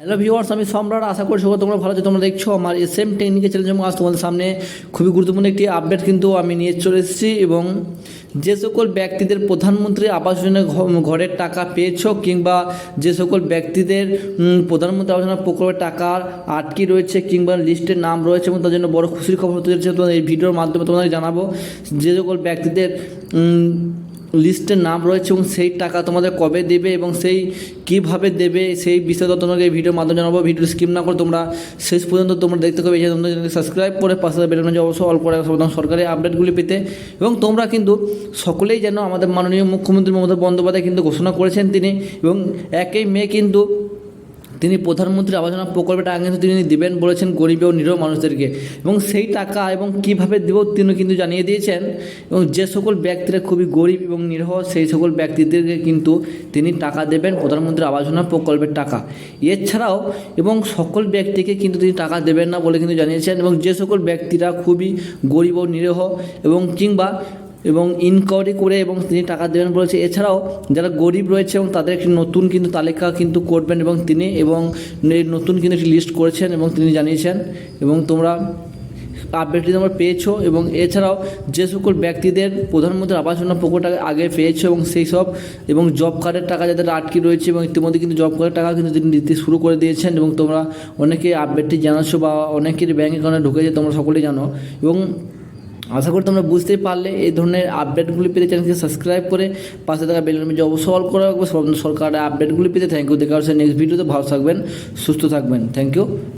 Hello viewers আমি সম্রাট, আশা করি সবাই তোমরা ভালো আছো। তোমরা দেখছ আমার এস এম টেকনিক্যাল চ্যালেঞ্জ আজ তোমাদের সামনে খুবই গুরুত্বপূর্ণ একটি আপডেট কিন্তু আমি নিয়ে চলে এসেছি এবং যে সকল ব্যক্তিদের প্রধানমন্ত্রী আবাস যোজনা ঘরের টাকা পেয়েছ কিংবা যে সকল ব্যক্তিদের প্রধানমন্ত্রী আবাস যোজনা প্রকল্পের টাকা আটকে রয়েছে কিংবা লিস্টের নাম রয়েছে এবং তার জন্য বড় খুশির খবর হতে যাচ্ছে, তোমাদের এই ভিডিওর মাধ্যমে তোমাদের জানাব। যে সকল ব্যক্তিদের লিস্টে নাম রয়েছে এবং সেই টাকা তোমাদের কবে দেবে এবং সেই কীভাবে দেবে, সেই বিষয়ে তোমাকে ভিডিওর মাধ্যমে জানাব। ভিডিও স্কিপ না করে তোমরা শেষ পর্যন্ত তোমরা দেখতে পাবে এই যে যদি সাবস্ক্রাইব করে পাশে বেলন অবশ্যই অল্প করে সরকারি আপডেটগুলি পেতে। এবং তোমরা কিন্তু সকলেই যেন আমাদের মাননীয় মুখ্যমন্ত্রী মমতা বন্দ্যোপাধ্যায় কিন্তু ঘোষণা করেছেন তিনি। এবং একই মে কিন্তু তিনি প্রধানমন্ত্রী আবাস যোজনা প্রকল্পের টাকা কিন্তু তিনি দেবেন বলেছেন গরিব ও নিরহ মানুষদেরকে। এবং সেই টাকা এবং কীভাবে দেব তিনি কিন্তু জানিয়ে দিয়েছেন। এবং যে সকল ব্যক্তিরা খুবই গরিব এবং নিরীহ, সেই সকল ব্যক্তিদেরকে কিন্তু তিনি টাকা দেবেন প্রধানমন্ত্রী আবাস যোজনা প্রকল্পের টাকা। এছাড়াও এবং সকল ব্যক্তিকে কিন্তু তিনি টাকা দেবেন না বলে কিন্তু জানিয়েছেন। এবং যে সকল ব্যক্তিরা খুবই গরিব ও নিরহ এবং কিংবা এবং ইনকোয়ারি করে এবং তিনি টাকা দেবেন বলেছে। এছাড়াও যারা গরিব রয়েছে এবং তাদের একটি নতুন কিন্তু তালিকা কিন্তু করবেন এবং তিনি এবং নতুন কিন্তু একটি লিস্ট করেছেন এবং তিনি জানিয়েছেন এবং তোমরা আপডেটটি তোমরা পেয়েছ এবং এছাড়াও যে সকল ব্যক্তিদের প্রধানমন্ত্রী আবাস যোজনা প্রকল্প টাকা আগে পেয়েছ এবং সেই সব এবং জব কার্ডের টাকা যাদের আটকে রয়েছে এবং ইতিমধ্যে কিন্তু জব কার্ডের টাকা কিন্তু তিনি দিতে শুরু করে দিয়েছেন এবং তোমরা অনেকে আপডেটটি জানাচ্ছো বা অনেকের ব্যাঙ্ক অ্যাকাউন্টে ঢুকেছে, তোমরা সকলেই জানো এবং আশা করি তোমরা বুঝতেই পারলে। এই ধরনের আপডেটগুলি পেতে চ্যানেলকে সাবস্ক্রাইব করে পাশে থাকা বেল মেজে অবশ্যই অল করে রাখব। সরকারের আপডেটগুলি পেতে থ্যাংক ইউ দেখা হচ্ছে নেক্সট ভিডিওতে ভালো থাকবেন, সুস্থ থাকবেন। Thank you